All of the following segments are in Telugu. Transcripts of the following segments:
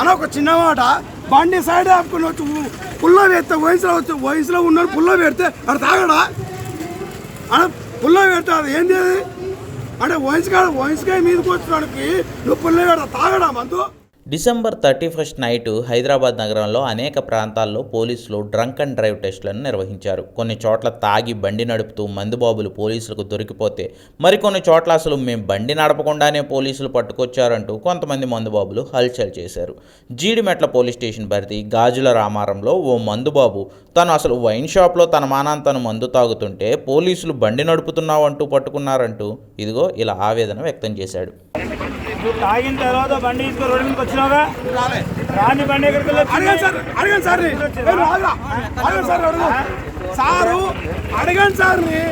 అని ఒక చిన్న మాట. బండి సైడ్ ఆపుకుని వచ్చి పుల్ల పెడితే వయసులో వచ్చి వయసులో ఉన్నాడు పుల్ల పెడితే అక్కడ తాగడా? అని పుల్ల పెడితే అది ఏంది అంటే వయసు కాడ వయసుకాయ మీదకి వచ్చినాడికి నువ్వు పుల్ల పెడతా తాగడా మందు? December thirty first night Hyderabad నగరంలో అనేక ప్రాంతాల్లో పోలీసులు డ్రంక్ అండ్ డ్రైవ్ టెస్టులను నిర్వహించారు. కొన్ని చోట్ల తాగి బండి నడుపుతూ మందుబాబులు పోలీసులకు దొరికిపోతే మరికొన్ని చోట్ల అసలు మేము బండి నడపకుండానే పోలీసులు పట్టుకొచ్చారంటూ కొంతమంది మందుబాబులు హల్చల్ చేశారు. జీడిమెట్ల పోలీస్ స్టేషన్ పరిధి గాజుల రామారంలో ఓ మందుబాబు తను అసలు వైన్ షాప్లో తన మానాన్ని తను మందు తాగుతుంటే పోలీసులు బండి నడుపుతున్నావంటూ పట్టుకున్నారంటూ ఇదిగో ఇలా ఆవేదన వ్యక్తం చేశాడు. నువ్వు తాగిన తర్వాత బండి తీసుకొని రోడ్డు మీదకి వచ్చినావుగా రాని బండి ఎక్కడికి? అడగండి సార్ అడగండి సార్ అడగండి సార్ అడుగు సారు అడగండి సార్ని.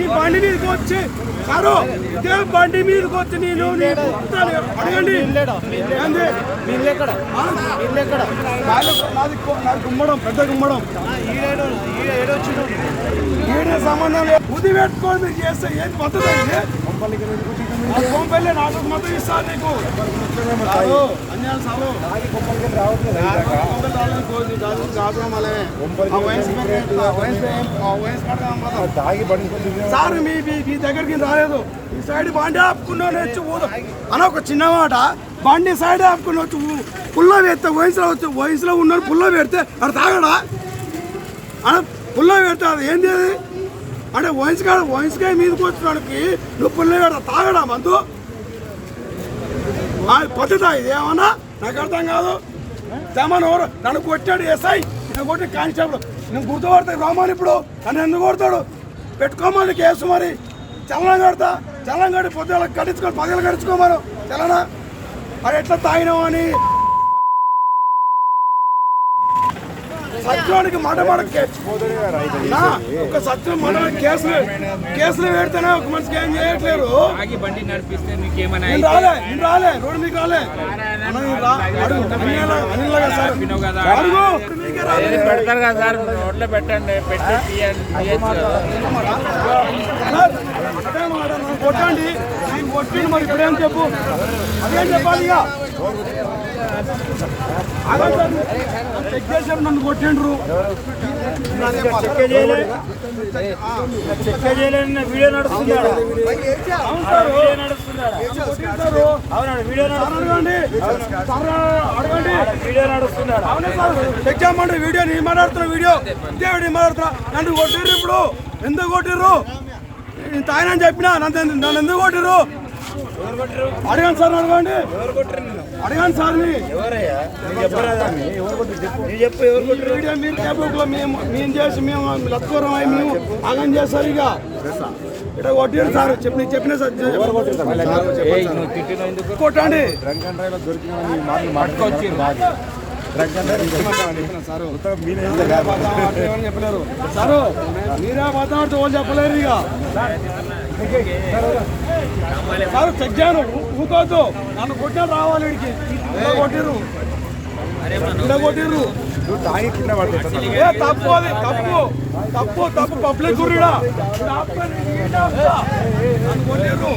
ఈ బండి మీదకి వచ్చి సారు ఇదే బండి మీదకి వచ్చి నేను. అడగండి? నాది గుమ్మడం పెద్ద గుమ్మడం. ఈడే సంబంధం లేదు. బుద్ధి పెట్టుకొని మీరు చేస్తే ఏం పద్ధతి కొంపల్లి నాకు మొత్తం ఇస్తాను నీకు. సారు, మీ మీ- దగ్గరికి రాలేదు. ఈ సైడ్ బండి ఆపుకున్నాను వచ్చి ఊద అని ఒక చిన్న మాట. బండి సైడ్ ఆపుకుని వచ్చి పుల్ల పెడితే వయసులో వచ్చి వయసులో ఉన్నాడు పుల్ల పెడితే అది తాగడా? అని పుల్ల పెడితే అది ఏంది అది? అంటే వయసుకాయ వయసుకాయ మీదకి వచ్చినాడికి నువ్వు పుల్ల తాగడా మందు? ఆ పద్ధత ఇది ఏమన్నా? నాకు అర్థం కాదు. జమన్ ఎవరు? నన్ను కొట్టాడు ఎస్ఐ. నేను కొట్టి కానిస్టేబుల్. నేను గుర్తుపడతా రామాన్ ఇప్పుడు? నన్ను ఎందుకు కొడతాడు? పెట్టుకోమని కేసు మరి. చలనం కడతా. చలనం కట్టి పొద్దున కట్టించుకొని పగలు కట్టించుకోమను. చలనా? మరి ఎట్లా తాగినావు సత్యానికి మాట మాట నా ఒక సత్యం మాట కేసులు కేసులు పెడితేనే ఒక మనిషికి ఏం చేయట్లేరు బండి నడిపిస్తే నేను రాలే నేను రాలే రోడ్డు మీకు రాలే అడుగు అనిల్ సార్. అడుగు. పెడతారు కదా సార్ రోడ్లో పెట్టండి పెట్టి తీయండి తీయచ్చు కదా. సార్, అదే మాట, నన్ను కొట్టండి కొట్టిండు మరి ఇప్పుడేం చెప్పు? అదేం చెప్పాలి ఇక? చెక్ చేశారు నన్ను కొట్టిండ్రు. చెక్క చేయలేని వీడియో నడుస్తుంది చెక్ చేయమంటే వీడియో నేను మాట్లాడుతున్నా వీడియో. ఇదే వీడియో మాట్లాడుతున్నా. నన్ను కొట్టిర్రు ఇప్పుడు. ఎందుకు కొట్టిర్రు నేను తాగినని చెప్పినా నన్ను నన్ను ఎందుకు కొట్టిర్రు అడగండి సార్ అడగండి. అడగండి సార్ మీరు కేబుక్లో మేము మేము చేసి మేము లత్వరం అయి మేము ఆగం చేస్తారు ఇక. ఇక్కడ కొట్టిరు సార్ చెప్పిన చెప్పిన సార్? కొట్టండి. సారు? మీరే వాళ్ళు చెప్పలేరు ఇక. సార్ చెక్ చేయను ఊ- ఊకోవద్దు నన్ను కొట్టిన రావాలి వీడికి. ఇలా కొట్టిర్రు. తప్పు అది తప్పు. తప్పు తప్పు. పబ్లిక్ గురిడా. కొట్టిర్రు.